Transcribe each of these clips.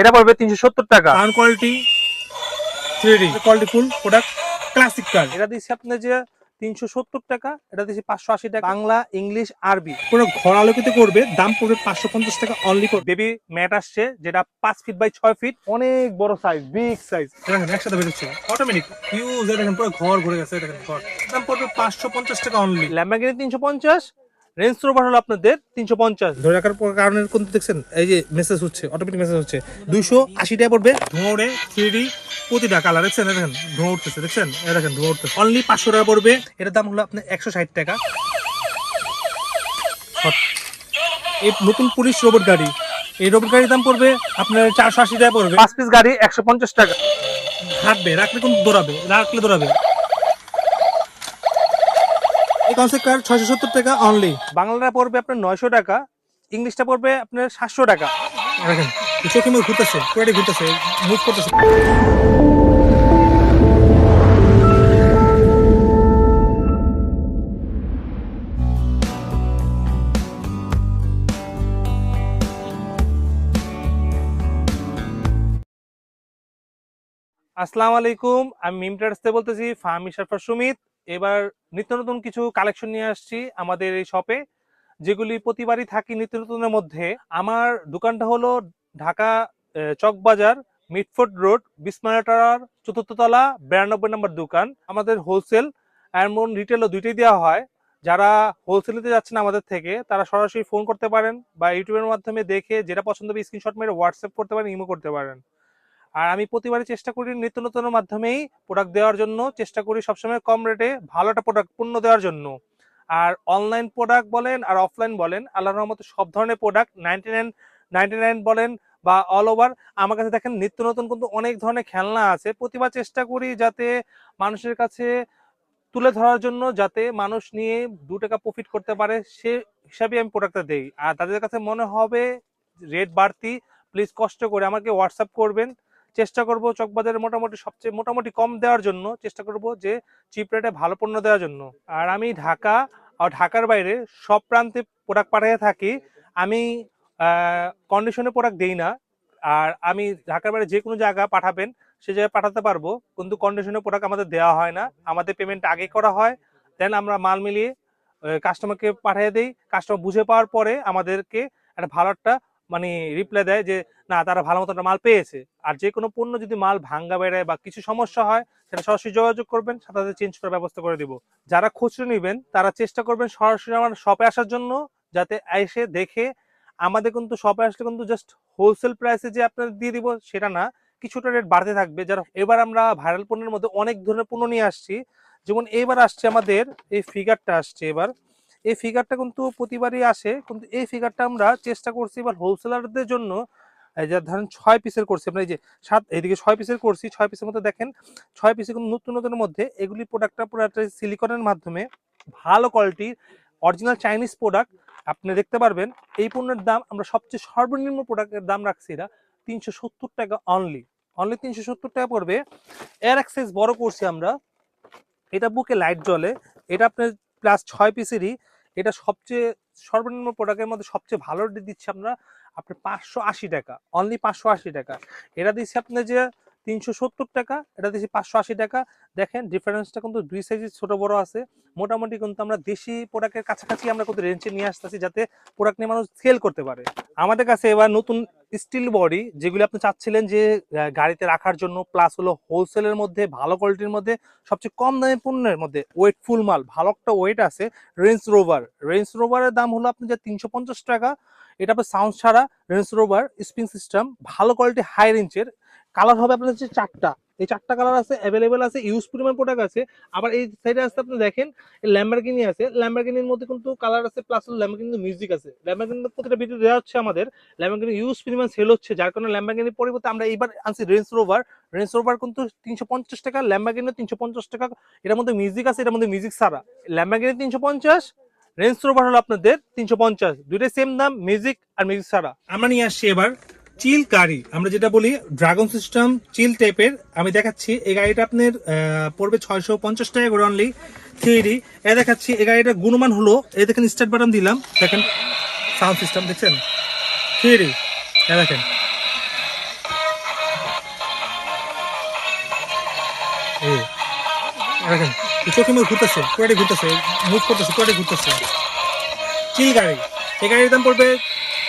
এটা পড়বে তিনশো সত্তর টাকা। Sound quality three quality full product classic car এটা দিচ্ছি আপনার যে তিনশো সত্তর টাকা এটা দিচ্ছি পাঁচশো আশি টাকা। বাংলা ইংলিশ আরবি। পুরো ঘর আলোকিত করবে দাম পড়বে পাঁচশো পঞ্চাশ টাকা অনলি করবে। বেবি ম্যাট আসছে যেটা পাঁচ ফিট বাই ছয় ফিট অনেক বড় সাইজ বিগ সাইজ দেখেন একসাথে বেরোচ্ছে। অটোমেটিক ইউজ দেখেন পুরো ঘর ঘুরে গেছে দেখেন ঘর। দাম পড়বে পাঁচশো পঞ্চাশ টাকা অনলি ল্যাম্বাগিনি তিনশো পঞ্চাশ রেঞ্জ রোভার হলো আপনাদের তিনশো পঞ্চাশ। ধরে রাখার কারণে কোন দেখছেন? এই যে মেসেজ হচ্ছে অটোমেটিক মেসেজ হচ্ছে। দুইশো আশি টাকা পড়বে। ধোঁড়ে থ্রি ডি প্রতিটা কালার দেখছেন দেখেন ধোঁয়া উঠতেছে দেখছেন? দেখেন ধোঁয়া উঠতেছে। অনলি পাঁচশো টাকা পড়বে। এটার দাম হলো আপনার একশো ষাট টাকা। এই নতুন পুলিশ রোবট গাড়ি এই রোবট গাড়ির দাম পড়বে আপনার চারশো আশি টাকা পড়বে। পাঁচ পিস গাড়ি একশো পঞ্চাশ টাকা। হাঁটবে রাখলে কিন্তু দৌড়াবে রাখলে দৌড়াবে। এই কনসেপ্ট কার ছয়শো সত্তর টাকা অনলি বাংলাটা পড়বে আপনার নয়শো টাকা ইংলিশটা পড়বে আপনার সাতশো টাকা। দেখেন চোখে মুখ ঘুরতেছে? পুরোটাই ঘুরতেছে মুভ করতেছে। আসসালামু আলাইকুম আমি মিম ট্রেডার্স থেকে বলতেছি ফাহমি সারফার সুমিত। এবার নিত্য নতুন কিছু কালেকশন নিয়ে আসছি আমাদের এই শপে যেগুলি প্রতিবারই থাকি নিত্য নতুনের মধ্যে। আমার দোকানটা হলো ঢাকা চকবাজার, মিটফোর্ড রোড বিসমানা টাওয়ার, চতুর্থ তলা, বিরানব্বই নম্বর দোকান। আমাদের হোলসেল এমন রিটেলও দুইটাই দেওয়া হয়। যারা হোলসেলিতে যাচ্ছেন আমাদের থেকে, তারা সরাসরি ফোন করতে পারেন বা ইউটিউবের মাধ্যমে দেখে, যেটা পছন্দ হবে স্ক্রিনশট মেরে হোয়াটসঅ্যাপ করতে পারেন ইমো করতে পারেন। আর আমি প্রতিবারই চেষ্টা করি নিত্য নতুনের মাধ্যমেই প্রোডাক্ট দেওয়ার জন্য। চেষ্টা করি সবসময় কম রেটে ভালো একটা প্রোডাক্ট পণ্য দেওয়ার জন্য। আর অনলাইন প্রোডাক্ট বলেন আর অফলাইন বলেন আল্লাহ রহমতে সব ধরনের product ninety nine ninety nine বলেন বা অল ওভার আমার কাছে দেখেন নিত্য নতুন কিন্তু অনেক ধরনের খেলনা আছে। প্রতিবার চেষ্টা করি যাতে মানুষের কাছে তুলে ধরার জন্য যাতে মানুষ নিয়ে দু টাকা প্রফিট করতে পারে, সে হিসাবে আমি প্রোডাক্টটা দেই। আর তাদের কাছে মনে হবে রেট বাড়তি প্লিজ কষ্ট করে আমাকে হোয়াটসঅ্যাপ করবেন। চেষ্টা করব চকবাজারে মোটামুটি সবচেয়ে মোটামুটি কম দেওয়ার জন্য, চেষ্টা করব যে চিপ রেটে ভালো পণ্য দেওয়ার জন্য। আর আমি ঢাকা আর ঢাকার বাইরে সব প্রান্তে প্রোডাক্ট পাঠিয়ে থাকি, আমি কন্ডিশনে প্রোডাক্ট দেই না। আর আমি ঢাকার বাইরে যে কোনো জায়গা পাঠাবেন, সে জায়গায় পাঠাতে পারব, কিন্তু কন্ডিশনে প্রোডাক্ট আমাদের দেওয়া হয় না। আমাদের পেমেন্ট আগে করা হয় দেন আমরা মাল মিলিয়ে কাস্টমারকে পাঠিয়ে দেই। কাস্টমার বুঝে পাওয়ার পরে আমাদেরকে একটা ভালো একটা মানে রিপ্লাই দেয় যে, না, তারা ভালো মতো মাল পেয়েছে। আর যে কোনো পণ্য যদি মাল ভাঙ্গা বেড়ায় বা কিছু সমস্যা হয়, সেটা সরাসরি যোগাযোগ করবেন, সাথে সাথে চেঞ্জ করার ব্যবস্থা করে দিব। যারা খুচরো নেবেন, তারা চেষ্টা করবেন সরাসরি আমার শপে আসার জন্য, যাতে এসে দেখে আমাদের কিন্তু শপে আসলে কিন্তু জাস্ট হোলসেল প্রাইসে যে আপনাদের দিয়ে দিব, সেটা না। কিছুটা রেট বাড়তে থাকবে। যারা, এবার আমরা ভাইরাল পণ্যের মধ্যে অনেক ধরনের পণ্য নিয়ে আসছি। যেমন এবার আসছে আমাদের, এই ফিগারটা আসছে এবার। এই ফিগারটা কিন্তু প্রতিবারই আসে, কিন্তু এই ফিগারটা আমরা চেষ্টা করছি এবার হোলসেলারদের জন্য ধরেন ছয় পিসের করছি, আমরা এই যে সাত, এইদিকে ছয় পিসের করছি, ছয় পিসের মধ্যে দেখেন, ছয় পিসের কিন্তু নতুন নতুন মধ্যে এগুলি প্রোডাক্টটা পুরো একটা সিলিকনের মাধ্যমে ভালো কোয়ালিটির অরিজিনাল চাইনিজ প্রোডাক্ট আপনি দেখতে পারবেন, এই পণ্যের দাম আমরা সবচেয়ে সর্বনিম্ন প্রোডাক্টের দাম রাখছি এটা তিনশো সত্তর টাকা অনলি অনলি তিনশো সত্তর টাকা পড়বে। এর এক size বড় করছি আমরা, এটা বুকে লাইট জ্বলে, এটা আপনার প্লাস ছয় পিসেরই এটা সবচেয়ে সর্বনিম্ন প্রোডাক্টের মধ্যে সবচেয়ে ভালো দিচ্ছি আমরা আপনি পাঁচশো আশি টাকা অনলি পাঁচশো আশি টাকা। এটা দিচ্ছি আপনি যে তিনশো সত্তর টাকা, এটা দিচ্ছি পাঁচশো আশি টাকা। দেখেন ডিফারেন্সটা কিন্তু দুই সাইজের ছোট বড় আছে। মোটামুটি কিন্তু আমরা দেশি প্রোডাক্টের কাছাকাছি আমরা কিন্তু রেঞ্জে নিয়ে আসতেছি যাতে প্রোডাক্ট নিয়ে মানুষ সেল করতে পারে। আমাদের কাছে এবার নতুন স্টিল বডি যেগুলি আপনি চাচ্ছিলেন যে গাড়িতে রাখার জন্য প্লাস হলো হোলসেলের মধ্যে, ভালো কোয়ালিটির মধ্যে, সবচেয়ে কম দামে পণ্যের মধ্যে ওয়েট ফুল মাল, ভালো একটা ওয়েট আছে রেঞ্জ রোভার রেঞ্জ রোভারের দাম হলো আপনি যে তিনশো পঞ্চাশ টাকা, এটা আপনার সাউন্ড ছাড়া রেঞ্জ রোভার স্প্রিং সিস্টেম ভালো কোয়ালিটি হাই রেঞ্জের কালার হবে আপনার হচ্ছে চারটা। এই চারটা কালার আছে অ্যাভেলেবেল আছে ইউজ পরিমাণ প্রোডাক্ট আছে। আবার এই সাইডে আসতে আপনি দেখেন ল্যাম্বারগিনি আছে। ল্যাম্বারগিনির মধ্যে কিন্তু কালার আছে প্লাস ল্যাম্বারগিনি মিউজিক আছে। ল্যাম্বারগিনি প্রতিটা ভিডিও দেওয়া হচ্ছে আমাদের। ল্যাম্বারগিনি ইউজ পরিমাণ সেল হচ্ছে, যার কারণে ল্যাম্বারগিনির পরিবর্তে আমরা এইবার আনছি রেঞ্জ রোভার রেঞ্জ রোভার কিন্তু তিনশো পঞ্চাশ টাকা ল্যাম্বারগিনি তিনশো পঞ্চাশ টাকা। এটার মধ্যে মিউজিক আছে, এটার মধ্যে মিউজিক ছাড়া। ল্যাম্বারগিনি তিনশো পঞ্চাশ রেঞ্জ রোভার হলো আপনাদের তিনশো পঞ্চাশ। দুইটাই সেম দাম মিউজিক আর মিউজিক ছাড়া। আমরা নিয়ে আসছি এবার চিল কারি আমরা যেটা বলি ড্রাগন সিস্টেম চিল টাইপের আমি দেখাচ্ছি, এই গাড়িটা আপনার পড়বে ছয়শো পঞ্চাশ টাকা করে অনলি থ্রি এ দেখাচ্ছি, এই গাড়িটা গুণমান হলো এ দেখেন স্টার্ট বাটন দিলাম, দেখেন সাউন্ড সিস্টেম দেখছেন? থ্রি এ দেখেন। দেখেন চোখে মুখ ঘুরতেছে পুরাটি ঘুরতেছে করতেছে পুরাটি ঘুরতেছে। চিল গাড়ি, এই গাড়ির দাম পড়বে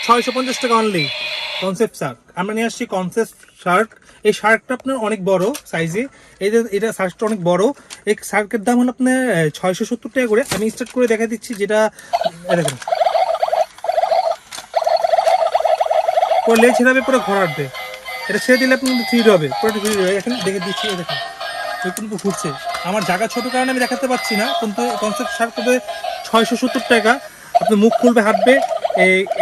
ছয়শো পঞ্চাশ টাকা অনলি কনসেপ্ট শার্ক আমরা নিয়ে আসছি কনসেপ্ট শার্ক এই শার্কটা আপনার অনেক বড় সাইজে এই যে এটা শার্কটা অনেক বড়। এই শার্কের দাম হলো আপনার ছয়শো সত্তর টাকা করে। আমি স্টার্ট করে দেখা দিচ্ছি যেটা পুরো লেজ ছেড়াবে পুরো ঘর আসবে এটা ছেড়ে দিলে আপনি থ্রি হবে। পুরো থ্রি হবে। এখন দেখে দিচ্ছি দেখেন। কিন্তু ঘুরছে। আমার জায়গা ছোট কারণে আমি দেখাতে পাচ্ছি না, কিন্তু কনসেপ্ট শার্ক হবে ছয়শো সত্তর টাকা। আপনি মুখ খুলবে, হাঁটবে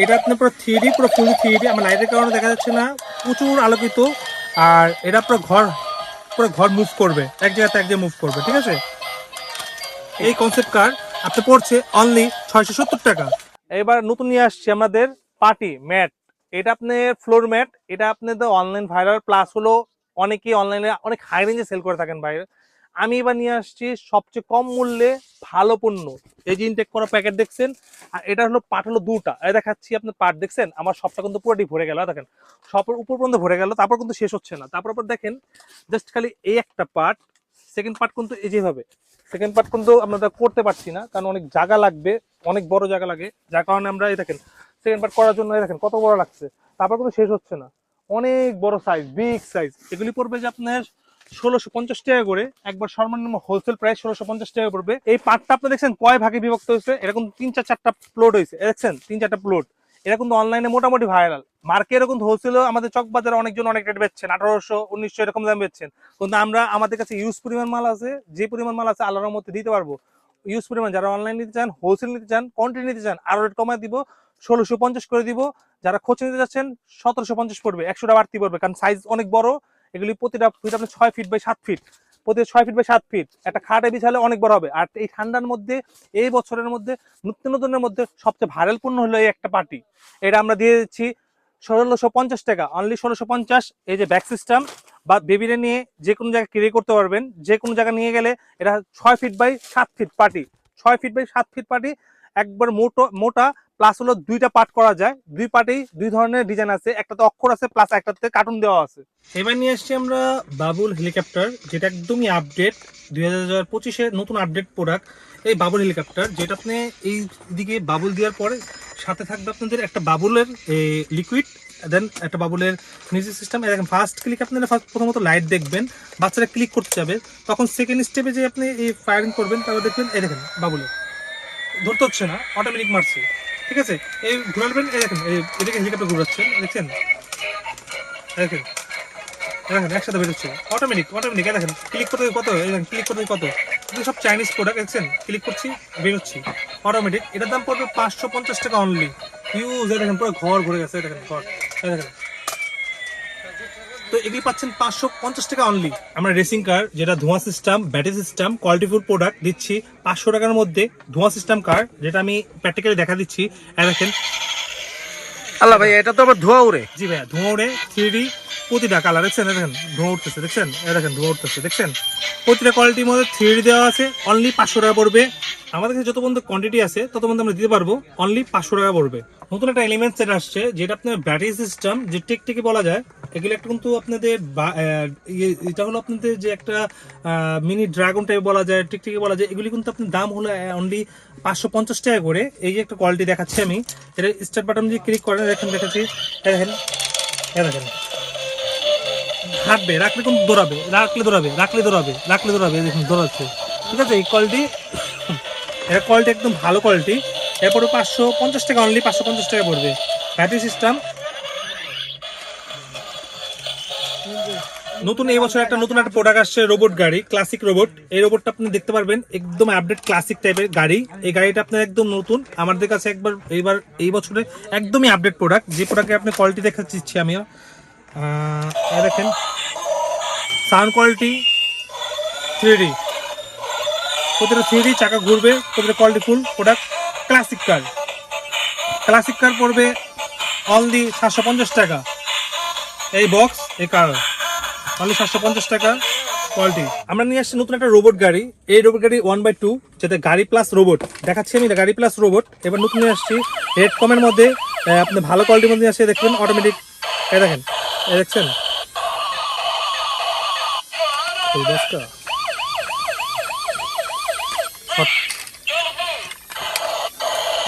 এটা আপনার পুরো থ্রি পুরো ফুল থ্রি আমার লাইটের কারণে দেখা যাচ্ছে না, প্রচুর আলোকিত, আর এটা পুরো ঘর পুরো ঘর মুভ করবে, এক জায়গাতে এক জায়গায় মুভ করবে, ঠিক আছে? এই কনসেপ্ট কার আপনি পড়ছে অনলি ছয়শো সত্তর টাকা। এবার নতুন নিয়ে আসছি আমাদের পার্টি ম্যাট এটা আপনার ফ্লোর ম্যাট এটা আপনাদের অনলাইন ভাইরাল প্লাস হলো অনেকেই অনলাইনে অনেক হাই রেঞ্জে সেল করে থাকেন বাইরে। আমি এবার নিয়ে আসছি সবচেয়ে কম মূল্যে ভালো পণ্য। এই যে ইনটেক করা প্যাকেট দেখছেন, আর এটা হলো পাট হলো দুটা। এই দেখাচ্ছি আপনি পাট, দেখছেন? আমার সবটা কিন্তু পুরোটি ভরে গেল দেখেন। সবের উপর পর্যন্ত ভরে গেল, তারপর কিন্তু শেষ হচ্ছে না। তারপর আবার দেখেন জাস্ট খালি এই একটা পার্ট সেকেন্ড পার্ট কিন্তু এই যেভাবে সেকেন্ড পার্ট কিন্তু আমরা করতে পারছি না, কারণ অনেক জায়গা লাগবে, অনেক বড় জায়গা লাগে। যার কারণে আমরা, এই দেখেন সেকেন্ড পার্ট করার জন্য দেখেন, কত বড় লাগছে। তারপর কিন্তু শেষ হচ্ছে না। অনেক বড় সাইজ বিগ সাইজ এগুলি পড়বে যে আপনার ষোলোশো পঞ্চাশ টাকা করে একবার সর্বনিম্ন হোলসেল প্রাইস ষোলোশো পঞ্চাশ টাকা পড়বে। এই পার্টটা আপনি দেখছেন কয় ভাগে বিভক্ত হয়েছে? এরকম তিন চার চারটা প্লট হয়েছে। দেখছেন, তিন চারটা প্লট এটা কিন্তু অনলাইনে মোটামুটি ভাইরাল মার্কেটও কিন্তু হোলসেলও আমাদের চক বাজারে অনেকজন অনেক রেট বেচছেন। আঠারোশো, উনিশশো এরকম দাম বেচছেন। কিন্তু আমরা, আমাদের কাছে ইউজ পরিমাণ মাল আছে, যে পরিমাণ মাল আছে আল্লাহর মধ্যে দিতে পারব। ইউজ পরিমাণ যারা অনলাইন নিতে চান হোলসেল নিতে চান কোয়ান্টিটি নিতে চান আরও রেট কমায় দিব। ষোলোশো পঞ্চাশ করে দিব। যারা খোঁজ নিতে যাচ্ছেন, সতেরোশো পঞ্চাশ পড়বে। একশোটা বাড়তি পড়বে। কারণ সাইজ অনেক বড়। এগুলি প্রতিটা ফিট আপনার ছয় ফিট বাই সাত ফিট প্রতি ছয় ফিট বাই সাত ফিট একটা খাটে বিছালে অনেক বড় হবে। আর এই ঠান্ডার মধ্যে, এই বছরের মধ্যে নিত্য নতুনের মধ্যে সবচেয়ে ভাইরাল পণ্য হলো এই একটা পার্টি এটা আমরা দিয়ে দিচ্ছি ষোলোশো পঞ্চাশ টাকা। অনলি ষোলোশো পঞ্চাশ। এই যে ব্যাক সিস্টেম বা বেবিরে নিয়ে যে কোনো জায়গায় ক্যারি করতে পারবেন। যে কোনো জায়গায় নিয়ে গেলে এটা ছয় ফিট বাই সাত ফিট পার্টি ছয় ফিট বাই সাত ফিট পার্টি একবার মোটো, মোটা প্লাস হলো দুইটা পার্ট করা যায়। দুই পার্টেই দুই ধরনের ডিজাইন আছে। একটাতে অক্ষর আছে প্লাস একটাতে কার্টুন দেওয়া আছে। এবার নিয়ে আসছি আমরা বাবুল হেলিকপ্টার যেটা একদমই আপডেট দুই হাজার পঁচিশের নতুন আপডেট প্রোডাক্ট এই বাবুল হেলিকপ্টার যেটা আপনি এই দিকে বাবুল দেওয়ার পরে সাথে থাকবে আপনাদের একটা বাবুলের লিকুইড দেন একটা বাবুলের মিউজিক সিস্টেম দেখেন ফার্স্ট ক্লিক আপনারা ফার্স্ট প্রথমত লাইট দেখবেন, বাচ্চারা ক্লিক করতে যাবে, তখন সেকেন্ড স্টেপে যে আপনি এই ফায়ারিং করবেন, তারপর দেখবেন, এই দেখেন বাবুলের। ধরতে হচ্ছে না অটোমেটিক মারছে। ঠিক আছে? এই ঘুরাবেন, এই দেখেন এদিকে হেলিকপ্টার ঘুরাচ্ছেন দেখছেন? দেখেন দেখেন, একসাথে বেরোচ্ছে অটোমেটিক অটোমেটিক দেখেন ক্লিক করতে কত? দেখেন ক্লিক করতে কত? সব চাইনিজ প্রোডাক্ট দেখছেন? ক্লিক করছি বেরোচ্ছি অটোমেটিক এটার দাম পড়বে পাঁচশো পঞ্চাশ টাকা অনলি ইউজ দেখেন, পুরো ঘর ঘুরে গেছে দেখেন, ঘর। দেখেন তো এগুলি পাচ্ছেন পাঁচশো পঞ্চাশ টাকা অনলি আমরা রেসিং কার যেটা ধোঁয়া system battery system quality full product দিচ্ছি পাঁচশো টাকার মধ্যে। ধোঁয়া সিস্টেম কার যেটা আমি প্র্যাকটিক্যালি দেখা দিচ্ছি। দেখেন। আল্লাহ ভাই এটা তো আবার ধোঁয়া উড়ে জি ভাইয়া ধোঁয়া উড়ে থ্রি প্রতিটা কালার দেখছেন দেখেন, ধোঁয়া উঠতেছে, দেখছেন? এই দেখেন, ধোঁয়া উঠতেছে, দেখছেন? প্রতিটা কোয়ালিটির মধ্যে থ্রি দেওয়া আছে অনলি পাঁচশো টাকা পড়বে। আমাদের কাছে যত পর্যন্ত কোয়ান্টিটি আছে, তত পর্যন্ত আমরা দিতে পারব অনলি পাঁচশো টাকা পড়বে। নতুন একটা এলিমেন্ট সেট আসছে, যেটা আপনার ব্যাটারি সিস্টেম যে টেকটেকে বলা যায়, এগুলো একটা কিন্তু আপনাদের ইয়ে- এটা হলো আপনাদের যে একটা মিনি ড্রাগন টাইপ বলা যায়, টিকটিকি বলা যায়, এগুলি কিন্তু আপনার দাম হলো অনলি পাঁচশো পঞ্চাশ টাকা করে। এই যে একটা কোয়ালিটি দেখাচ্ছি আমি এটা স্টার্ট বাটন যে ক্লিক করেন, দেখেন দেখাচ্ছি দেখেন দেখেন। হাঁটবে, রাখলে কিন্তু দৌড়াবে? রাখলে দৌড়াবে রাখলে দৌড়াবে রাখলে দৌড়াবে দেখুন দৌড়াচ্ছে। ঠিক আছে, এই কোয়ালিটি এর কোয়ালিটি একদম ভালো কোয়ালিটি এরপরে পাঁচশো পঞ্চাশ টাকা অনলি পাঁচশো পঞ্চাশ টাকা পড়বে। ব্যাটারি সিস্টেম নতুন এই বছর একটা নতুন একটা প্রোডাক্ট আসছে রোবট গাড়ি ক্লাসিক রোবট এই রোবটটা আপনি দেখতে পারবেন, একদম আপডেট ক্লাসিক টাইপের গাড়ি। এই গাড়িটা আপনার একদম নতুন। আমাদের কাছে একবার, এইবার, এই বছরে একদমই আপডেট প্রোডাক্ট যে প্রোডাক্টে আপনি কোয়ালিটি দেখাচ্ছি আমিও দেখেন। সাউন্ড কোয়ালিটি থ্রি ডি প্রতিটা থ্রি ডি চাকা ঘুরবে, প্রতিটা quality full product classic car classic car পড়বে অনলি সাতশো পঞ্চাশ টাকা। এই বক্স এই কার অনলি সাতশো পঞ্চাশ টাকা কোয়ালিটি আমরা নিয়ে আসছি নতুন একটা রোবট গাড়ি। এই রোবট গাড়ি ওয়ান বাই টু যেটা গাড়ি প্লাস রোবট দেখাচ্ছি আমি গাড়ি প্লাস রোবট এবার নতুন নিয়ে আসছি। রেড কমের মধ্যে আপনি ভালো কোয়ালিটির মধ্যে আসে, দেখবেন অটোমেটিক দেখেন। দেখছেন এই গাছটা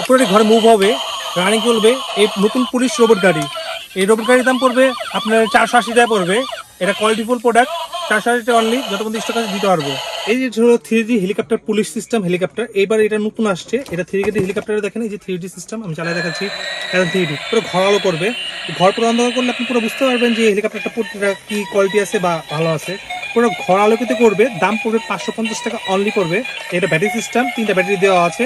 পুরোটি ঘর মুভ হবে রানিং করবে এই নতুন পুলিশ রোবট গাড়ি। এই রোবট গাড়ির দাম পড়বে আপনার চারশো আশি টাকা পড়বে। এটা কোয়ালিটিফুল প্রোডাক্ট চারশো আশি টাকা অনলি যত স্টক আছে দিতে পারব। এই যে হলো three D helicopter police system helicopter এবার এটা নতুন আসছে। এটা থ্রি ডি হেলিকপ্টারে দেখেন, এই যে থ্রি ডি সিস্টেম আমি চালাই দেখাচ্ছি এটা থ্রি ডি পুরো ঘর আলো করবে। ঘর পুরো অন্ধকার করলে আপনি পুরো বুঝতে পারবেন যে হেলিকপ্টারটা পুরোটা কি কোয়ালিটি আছে বা ভালো আছে। পুরো ঘর আলোকিত করবে, দাম পড়বে পাঁচশো পঞ্চাশ টাকা অনলি পড়বে। এটা ব্যাটারি সিস্টেম তিনটা ব্যাটারি দেওয়া আছে।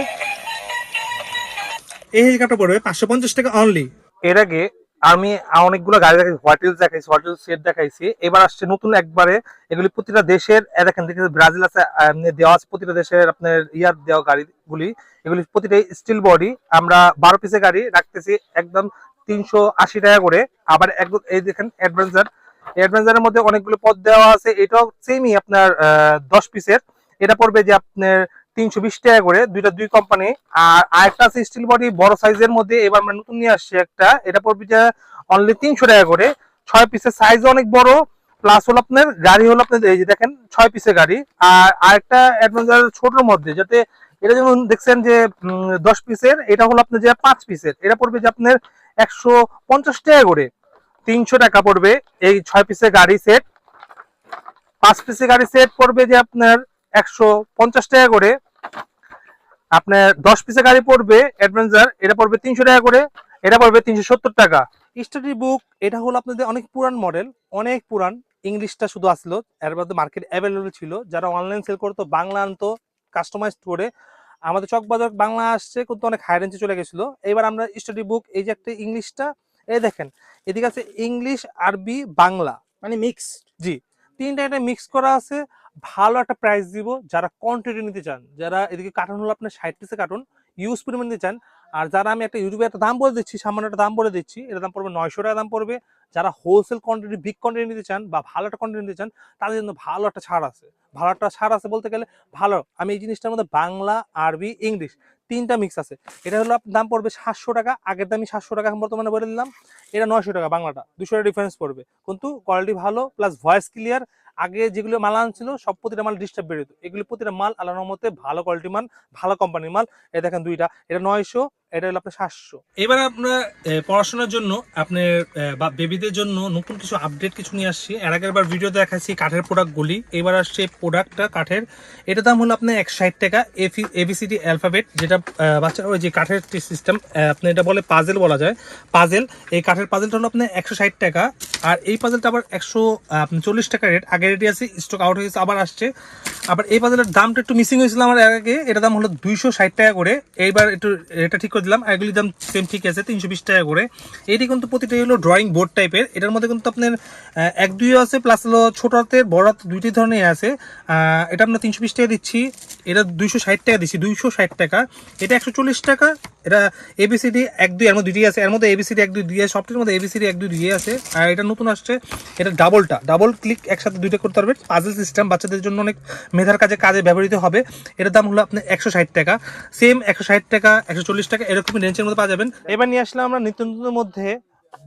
এই হেলিকপ্টার পড়বে পাঁচশো পঞ্চাশ টাকা অনলি এর আগে আমি অনেকগুলো গাড়ি দেখাইছি হোয়াইটেলস দেখাইছি হোয়াইটেল সেট দেখাইছি। এবার আসছে নতুন একবারে, এগুলি প্রতিটা দেশের দেখেন দেখেন, ব্রাজিল আছে দেওয়া আছে প্রতিটা দেশের আপনার ইয়ার দেওয়া গাড়িগুলি। এগুলি প্রতিটাই স্টিল বডি আমরা বারো পিসের গাড়ি রাখতেছি একদম তিনশো আশি টাকা করে। আবার একদম, এই দেখেন অ্যাডভেঞ্চার অ্যাডভেঞ্চারের মধ্যে অনেকগুলো পদ দেওয়া আছে, এটাও সেমই আপনার দশ পিসের এটা পড়বে যে আপনার তিনশো বিশ টাকা করে, দুইটা দুই কোম্পানি আর আরেকটা আছে স্টিল বডি বড় সাইজের মধ্যে। এবার আমরা নতুন নিয়ে আসছি একটা। এটা পড়বে যে অনলি তিনশো টাকা করে। ছয় পিসের সাইজ অনেক বড়। প্লাস হলো আপনার, গাড়ি হলো আপনার এই যে দেখেন, ছয় পিসের গাড়ি। আর আরেকটা অ্যাডভেঞ্চার ছোটর মধ্যে, যাতে এটা যেমন দেখছেন যে দশ পিসের এটা হলো আপনার যে পাঁচ পিসের এটা পড়বে যে আপনার একশো পঞ্চাশ টাকা করে। তিনশো টাকা পড়বে এই ছয় পিসের গাড়ি সেট পাঁচ পিসের গাড়ি সেট পড়বে যে আপনার একশো পঞ্চাশ টাকা করে। আপনার দশ পিসের গাড়ি পড়বে অ্যাডভেঞ্চার এটা পড়বে তিনশো টাকা করে, এটা পড়বে তিনশো সত্তর টাকা। স্টাডি বুক এটা হলো আপনাদের অনেক পুরান মডেল অনেক পুরান। ইংলিশটা শুধু আসলো, এর মধ্যে মার্কেট অ্যাভেলেবল ছিল। যারা অনলাইন সেল করতো, বাংলা আনতো কাস্টমাইজ করে। আমাদের চকবাজার বাংলা আসছে, কিন্তু অনেক হাই রেঞ্জে চলে গেছিল। এবার আমরা স্টাডি বুক এই যে একটা ইংলিশটা এই দেখেন, এদিকে আছে ইংলিশ আরবি, বাংলা মানে মিক্স জি। তিনটা এটা মিক্স করা আছে। ভালো একটা প্রাইস দিব যারা কোয়ান্টিটি নিতে চান, যারা এদিকে কার্টুন হলো আপনার ষাট পিসের কার্টুন ইউজ পরিমাণ নিতে চান, আর যারা আমি একটা ইউটিউবে একটা দাম বলে দিচ্ছি, সামান্য একটা দাম বলে দিচ্ছি এটা দাম পড়বে নয়শো টাকা দাম পড়বে যারা হোলসেল কোয়ান্টিটি বিগ কোয়ান্টিটি নিতে চান বা ভালো একটা কোয়ান্টিটি নিতে চান, তাদের জন্য ভালো একটা ছাড় আছে। ভালো একটা ছাড় আছে বলতে গেলে ভালো, আমি এই জিনিসটার মধ্যে বাংলা, আরবি, ইংলিশ তিনটা মিক্স আছে। এটা হলো দাম পড়বে সাতশো টাকা, আগের দামই সাতশো টাকা এখন বর্তমানে বলে দিলাম। এটা নয়শো টাকা বাংলাটা দুশো টাকা ডিফারেন্স পড়বে। কিন্তু কোয়ালিটি ভালো প্লাস ভয়েস ক্লিয়ার আগে যেগুলো মাল আনছিল সব প্রতিটা মাল ডিস্টার্ব বেরোতো। এগুলো প্রতিটা মাল আলানোর মধ্যে ভালো কোয়ালিটি মাল, ভালো কোম্পানির মাল। এ দেখেন দুইটা, এটা নয়শো এটা হলো আপনার সাতশো। এবার আমরা পড়াশোনার জন্য, আপনার বা বেবিদের জন্য নতুন কিছু আপডেট কিছু নিয়ে আসছি। এর আগের বার ভিডিও দেখাচ্ছি কাঠের প্রোডাক্টগুলি এবার আসছে প্রোডাক্টটা কাঠের। এটা দাম হলো আপনার একশো ষাট টাকা এফি এবিসিডি অ্যালফাবেট যেটা বাচ্চারা ওই যে কাঠের সিস্টেম আপনি এটা বলে পাজেল বলা যায়। পাজেল এই কাঠের পাজেলটা হলো আপনার একশো ষাট টাকা। আর এই পাজেলটা আবার একশো চল্লিশ টাকা রেট আগে রেটে আছে স্টক আউট হয়েছে, আবার আসছে। আবার এই পাজেলের দামটা একটু মিসিং হয়েছিল আমার আগে। এটা দাম হলো দুইশো ষাট টাকা করে। এইবার একটু, এটা ঠিক করে দিলাম এগুলির দাম সেম ঠিক আছে, তিনশো বিশ টাকা করে। এটি কিন্তু প্রতিটাই হলো ড্রয়িং বোর্ড টাইপের এটার মধ্যে কিন্তু আপনার এক দুইও আছে প্লাস হলো ছোট হাতের, বড় হাতের দুইটি ধরনের আছে। এটা আমরা তিনশো বিশ টাকা দিচ্ছি। এটা দুইশো ষাট টাকা দিচ্ছি, দুইশো ষাট টাকা। এটা একশো চল্লিশ টাকা। এটা এবিসিডি এক দুই, এর মধ্যে দুইটি আছে। এর মধ্যে এবিসিডি এক দুই দিয়ে সবটির মধ্যে এবিসিডি এক দুই দিয়ে আছে। আর এটা নতুন আসছে, এটা ডাবলটা ডাবল ক্লিক একসাথে দুইটা করতে পারবেন। পাজল সিস্টেম বাচ্চাদের জন্য অনেক মেধার কাজে কাজে ব্যবহৃত হবে। এটার দাম হলো আপনার একশো ষাট টাকা। সেম একশো ষাট টাকা, একশো চল্লিশ টাকা এরকমই রেঞ্জের মধ্যে পাওয়া যাবেন। এবার নিয়ে আসলাম আমরা নিত্য নতুনের মধ্যে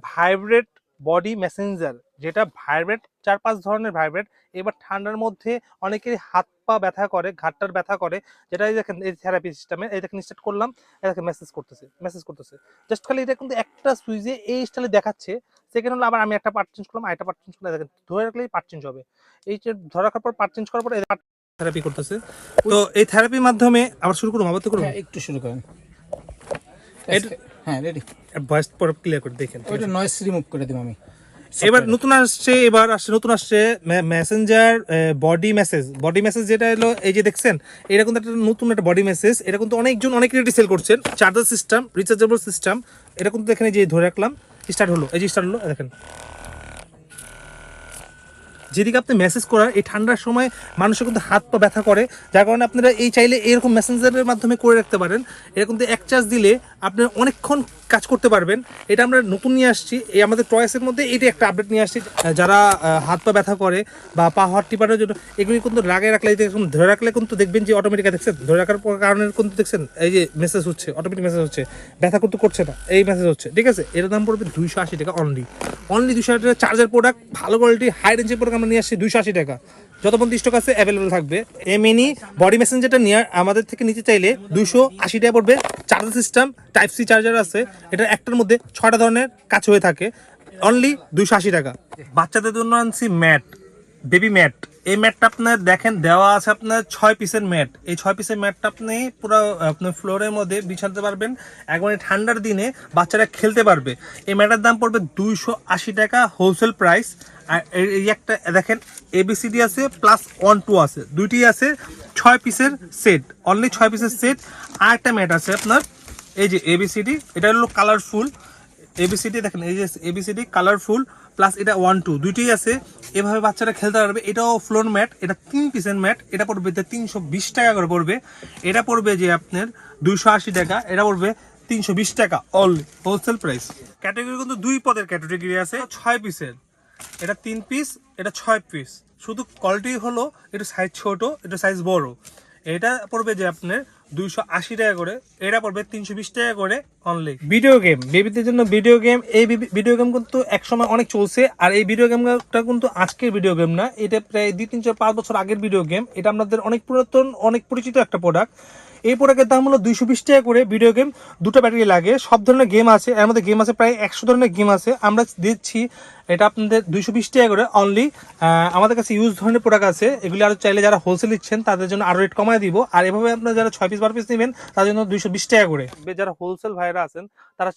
ভাইব্রেট বডি মেসেঞ্জার যেটা ভাইব্রেট চার পাঁচ ধরনের ভাইব্রেট এবার ঠান্ডার মধ্যে অনেকেরই হাত পা ব্যথা করে ঘাটটার ব্যথা করে যেটা এই দেখেন এই থেরাপি সিস্টেমে এই দেখেন স্টার্ট করলাম এই দেখেন মেসেজ করতেছে মেসেজ করতেছে। জাস্ট খালি এটা কিন্তু একটা সুইচে এই স্টাইলে দেখাচ্ছে। সেকেন্ড হলো আবার আমি একটা পার্ট চেঞ্জ করলাম আরেকটা পার্ট চেঞ্জ করলাম দেখেন ধরে রাখলেই পার্ট চেঞ্জ হবে। এই যে ধরে রাখার পর পার্ট চেঞ্জ করার পর থেরাপি করতেছে। তো এই থেরাপির মাধ্যমে আবার শুরু করুন আবার তো করুন হ্যাঁ একটু শুরু করেন। হ্যাঁ রেডি ভয়েস পর ক্লিয়ার করে দেখেন। নয়েস রিমুভ করে দিব আমি। এবার নতুন আসছে এবার আসছে নতুন আসছে messenger body message body message যেটা এলো এই যে দেখছেন এটা কিন্তু একটা নতুন একটা বডি মেসেজ এটা কিন্তু অনেকজন অনেক রেটে সেল করছেন। চার্জার সিস্টেম রিচার্জেবল সিস্টেম এটা কিন্তু এখানে যে ধরে রাখলাম স্টার্ট হলো। এই যে স্টার্ট হলো দেখেন। যেদিকে আপনি মেসেজ করার এই ঠান্ডার সময় মানুষের কিন্তু হাত পা ব্যথা করে। যার কারণে আপনারা এই চাইলে এরকম মেসেঞ্জারের মাধ্যমে করে রাখতে পারেন। এটা কিন্তু এক চার্জ দিলে আপনি অনেকক্ষণ কাজ করতে পারবেন। এটা আমরা নতুন নিয়ে আসছি। এই আমাদের টয়েসের মধ্যে এটা একটা আপডেট নিয়ে আসছি। যারা হাত পা ব্যথা করে বা পা হাত টিপানোর জন্য, এগুলি কিন্তু রাগে রাখলে এরকম ধরে রাখলে কিন্তু দেখবেন যে অটোমেটিক দেখছেন। ধরে রাখার কারণে কিন্তু দেখছেন, এই যে মেসেজ হচ্ছে অটোমেটিক মেসেজ হচ্ছে। ব্যথা কিন্তু করছে না, এই মেসেজ হচ্ছে। ঠিক আছে? এর দাম পড়বে দুইশো আশি টাকা অনলি অনলি দুশো আশি টাকা চার্জার প্রোডাক্ট ভালো কোয়ালিটি হাই রেঞ্জের প্রোডাক্ট আমরা নিয়ে আসছি দুইশো আশি টাকা। যত স্টক আছে অ্যাভেলেবল থাকবে এই বডি যেটা নিয়ে আমাদের থেকে নিতে চাইলে দুশো আশি টাকা পড়বে। Charger system type C charger আছে। এটা একটার মধ্যে ছটা ধরনের কাজ হয়ে থাকে। অনলি দুশো আশি টাকা। বাচ্চাদের জন্য আনছি ম্যাট বেবি ম্যাট। এই ম্যাটটা আপনার দেখেন, দেওয়া আছে আপনার ছয় পিসের ম্যাট। এই ছয় পিসের ম্যাটটা আপনি পুরো, আপনার ফ্লোরের মধ্যে বিছাতে পারবেন। একবারে ঠান্ডার দিনে বাচ্চারা খেলতে পারবে। এই ম্যাটের দাম পড়বে দুইশো আশি টাকা হোলসেল প্রাইস আর এই একটা, দেখেন এবিসিডি আছে প্লাস ওয়ান টু আছে। দুইটি আছে, ছয় পিসের সেট অনলি ছয় পিসের সেট আর একটা ম্যাট আছে আপনার, এই যে এবিসিডি এটা হলো কালারফুল এবিসিডি দেখেন, এই যে A B C D colourful plus এটা ওয়ান টু দুইটাই আছে, এভাবে বাচ্চারা খেলতে পারবে। এটাও ফ্লোর ম্যাট এটা তিন পিসের ম্যাট এটা পড়বে তিনশো বিশ টাকা করে পড়বে। এটা পড়বে যে আপনার দুইশো আশি টাকা। এটা পড়বে তিনশো বিশ টাকা অল হোলসেল প্রাইস ক্যাটাগরি কিন্তু দুই পদের ক্যাটাগরি আছে, ছয় পিসের এটা তিন পিস এটা ছয় পিস শুধু কোয়ালিটি হলো, এটা সাইজ ছোট, এটা সাইজ বড়। এটা পড়বে যে আপনার দুইশো আশি টাকা করে, এটা পড়বে তিনশো বিশ টাকা করে অনলি ভিডিও গেম বেবিদের জন্য ভিডিও গেম এই ভিডিও গেম কিন্তু একসময় অনেক চলছে, আর এই ভিডিও গেমটা কিন্তু আজকের ভিডিও গেম না। এটা প্রায় দুই, তিন, চার, পাঁচ বছর আগের ভিডিও গেম এটা আপনাদের অনেক পুরাতন, অনেক পরিচিত একটা প্রোডাক্ট এই প্রোডাক্টের দাম হলো দুইশো বিশ টাকা করে ভিডিও গেম দুটো ব্যাটারি লাগে, সব ধরনের গেম আছে। এর মধ্যে গেম আছে প্রায় একশো ধরনের গেম আছে। আমরা দিচ্ছি এটা আপনাদের দুইশো বিশ টাকা করে অনলি আমাদের কাছে ইউজ ধরনের প্রোডাক্ট আছে। এগুলি আরও চাইলে যারা হোলসেল নিচ্ছেন, তাদের জন্য আরও রেট কমায় দিব। আর এভাবে আপনারা যারা ছয় পিস বারো পিস নেবেন, তাদের জন্য দুইশো বিশ টাকা করে। যারা হোলসেল ভাইরা আছেন, তারা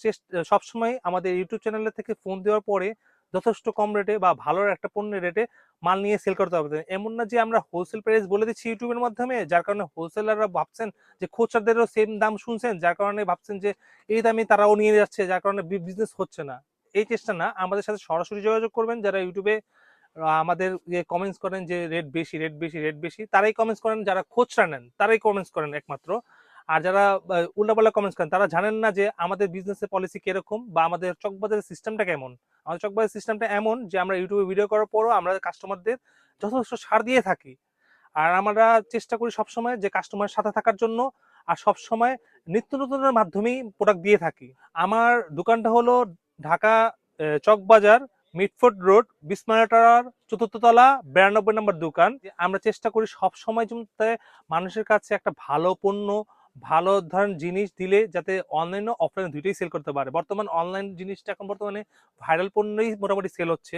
সবসময় আমাদের ইউটিউব চ্যানেলের থেকে ফোন দেওয়ার পরে যথেষ্ট কম রেটে বা ভালো একটা পণ্যের রেটে মাল নিয়ে সেল করতে হবে। এমন না যে আমরা হোলসেল প্রাইস বলে দিচ্ছি ইউটিউবের মাধ্যমে, যার কারণে হোলসেলাররা ভাবছেন যে খোঁচারদেরও সেম দাম শুনছেন, যার কারণে ভাবছেন যে এই দামে তারাও নিয়ে যাচ্ছে, যার কারণে বিজনেস হচ্ছে না। এই চেষ্টা না, আমাদের সাথে সরাসরি যোগাযোগ করবেন। যারা ইউটিউবে আমাদের ইয়ে কমেন্টস করেন যে রেট বেশি রেট বেশি রেট বেশি, তারাই কমেন্টস করেন। যারা খোঁচরা নেন, তারাই কমেন্টস করেন একমাত্র। আর যারা উল্টাপাল্টা কমেন্টস করেন, তারা জানেন না যে আমাদের বিজনেসের পলিসি কীরকম বা আমাদের চকবাজারের সিস্টেমটা কেমন। আমাদের চকবাজার সিস্টেমটা এমন যে আমরা ইউটিউবে ভিডিও করার পরও আমরা কাস্টমারদের যথেষ্ট ছাড় দিয়ে থাকি। আর আমরা চেষ্টা করি সবসময় যে কাস্টমারের সাথে থাকার জন্য আর সবসময় নিত্য নতুনের মাধ্যমেই প্রোডাক্ট দিয়ে থাকি। আমার দোকানটা হলো ঢাকা চকবাজার, মিটফোর্ড রোড, বিসমারা টাওয়ার, চতুর্থ তলা, বিরানব্বই নম্বর দোকান। আমরা চেষ্টা করি সব সময় যাতে মানুষের কাছে একটা ভালো পণ্য ভালো ধরনের জিনিস দিলে যাতে অনলাইন ও অফলাইন দুইটাই সেল করতে পারে। বর্তমান অনলাইন জিনিসটা এখন বর্তমানে ভাইরাল পণ্যই মোটামুটি সেল হচ্ছে।